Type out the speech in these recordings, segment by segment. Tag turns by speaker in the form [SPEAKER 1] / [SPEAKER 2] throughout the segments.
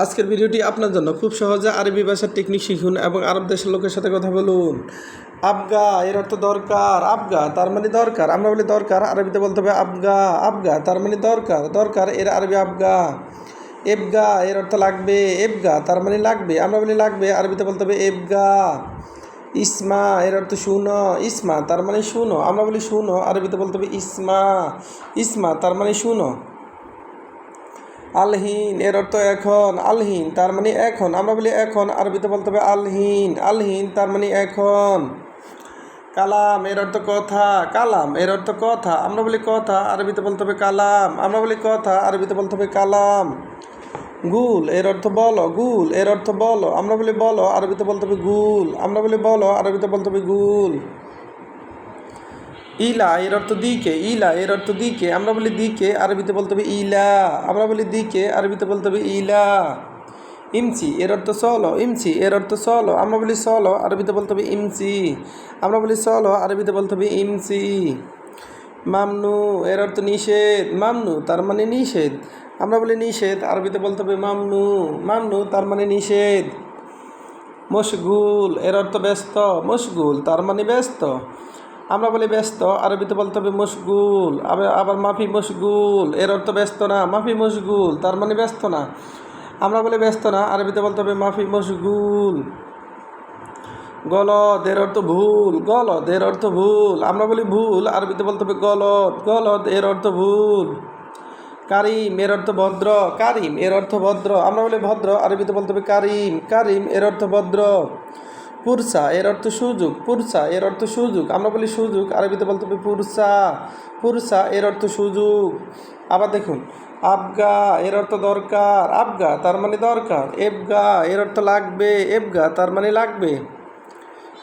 [SPEAKER 1] আজকের ভিডিওটি আপনার জন্য খুব সহজে আরবি ভাষার টেকনিক শিখুন এবং আরব দেশের লোকের সাথে কথা বলুন। আবগা, এর অর্থ দরকার, আবগা, তার মানে দরকার। আমরা বলি দরকার, আরবিতে বলতে হবে আবগা আবগা, তার মানে দরকার। দরকার, এর আরবি আবগা। এবগা, এর অর্থ লাগবে, এবগা, তার মানে লাগবে। আমরা বলি লাগবে, আরবিতে বলতে হবে এবগা। ইসমা, এর অর্থ শুনো, ইসমা, তার মানে শুনো। আমরা বলি শুনো, আরবিতে বলতে হবে ইসমা। ইসমা, তার মানে শুনো। আলহীন, এর অর্থ এখন, আলহীন, তার মানে এখন। আমরা বলি এখন, আরবিতে বলতে হবে আলহীন আলহীন, তার মানে এখন। কালাম, এর অর্থ কথা, কালাম, এর অর্থ কথা। আমরা বলি কথা, আরবিতে বলতে হবে কালাম। আমরা বলি কথা, আরবিতে বলতে হবে কালাম। গুল, এর অর্থ বলো, গুল, এর অর্থ বলো। আমরা বলি বলো, আরবিতে বলতে হবে গুল। আমরা বলি বলো, আরবিতে বলতে হবে গুল। ইলা, এর অর্থ দিকে, ইলা, এর অর্থ দিকে, আমরা বলি দিকে, আরবিতে বলতে হবে ইলা, আমরা বলি দিকে, আরবিতে বলতে হবে ইলা। ইমচি, এর অর্থ সলো, ইমচি, এর অর্থ সলো, আমরা বলি সলো, আরবিতে বলতে হবে ইমচি, আমরা বলি সলো, আরবিতে বলতে হবে ইমচি। মামনু, এর অর্থ নিষেধ, মামনু, তার মানে নিষেধ, আমরা বলি নিষেধ, আরবিতে বলতে হবে মামনু মামনু, তার মানে নিষেধ। মশগুল, এর অর্থ ব্যস্ত, মশগুল, তার মানে ব্যস্ত। আমরা বলি ব্যস্ত, আরবিতে বলতে হবে মশগুল, আবার আবার মাফি মশগুল, এর অর্থ ব্যস্ত না, মাফি মশগুল, তার মানে ব্যস্ত না। আমরা বলি ব্যস্ত না, আরবিতে বলতে হবে মাফি মশগুল। গলদ, এর অর্থ ভুল, গলদ, এর অর্থ ভুল। আমরা বলি ভুল, আরবিতে বলতে হবে গলদ গলদ, এর অর্থ ভুল। কারিম, এর অর্থ ভদ্র, কারিম, এর অর্থ ভদ্র। আমরা বলি ভদ্র, আরবিতে বলতে হবে কারিম কারিম, এর অর্থ ভদ্র। পুরসা, এর অর্থ সুযোগ। পুরসা, এর অর্থ সুযোগ। আমরা বলি সুযোগ, আরবিতে বলতে হবে পুরসা। পুরসা, এর অর্থ সুযোগ। আবার দেখুন, আবগা, এর অর্থ দরকার। আবগা, তার মানে দরকার। এবগা, এর অর্থ লাগবে। এবগা, তার মানে লাগবে।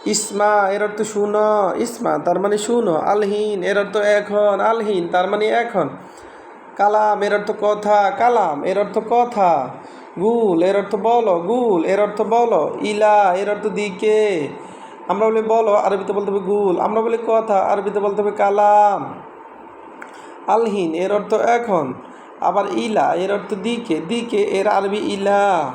[SPEAKER 1] ইসমা, এর অর্থ শুনো। ইসমা, তার মানে শুনো। আলহীন, এর অর্থ এখন। আলহীন, তার মানে এখন। কালাম, এর অর্থ কথা। কালাম, এর অর্থ কথা। গুল, এর অর্থ বলো, গুল, এর অর্থ বলো, ইলা, এর অর্থ দিকে। আমরা বলি বলো, আরবিতে বলতে হবে গুল। আমরা বলি কথা, আরবিতে বলতে হবে কালাম। আলহিন, এর অর্থ এখন। আবার ইলা, এর অর্থ দিকে। দিকে, এর আরবি ইলা।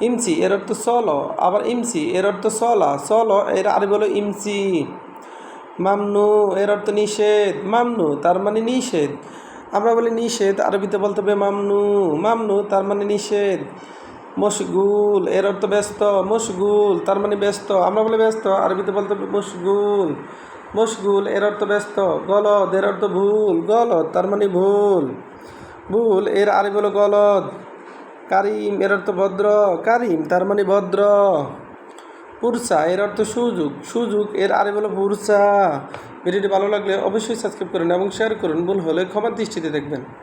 [SPEAKER 1] ইমসি, এর অর্থ সলো। আবার ইমসি, এর অর্থ সলা। সলো, এর আরবি হলো ইমসি। মামনু, এর অর্থ নিষেধ। মামনু, তার মানে নিষেধ। আমরা বলি নিষেধ, আরবিতে বলতে হবে মামনু। মামনু তার মানে নিষেধ। মশগুল, এর অর্থ ব্যস্ত। মশগুল তার মানে ব্যস্ত। আমরা বলি ব্যস্ত, আরবিতে বলতে হবে মশগুল। মশগুল, এর অর্থ ব্যস্ত। গলদ, এর অর্থ ভুল। গলদ তার মানে ভুল। ভুল, এর আরবি হলো গলদ। কারিম, এর অর্থ ভদ্র। কারিম তার মানে ভদ্র। পুরসা এর অর্থ সুযোগ। সুযোগ, এর আরে বলো পুরসা ভিডিওটি ভালো লাগলে অবশ্যই সাবস্ক্রাইব করুন এবং শেয়ার করুন। ভুল হলে ক্ষমার দৃষ্টিতে দেখবেন।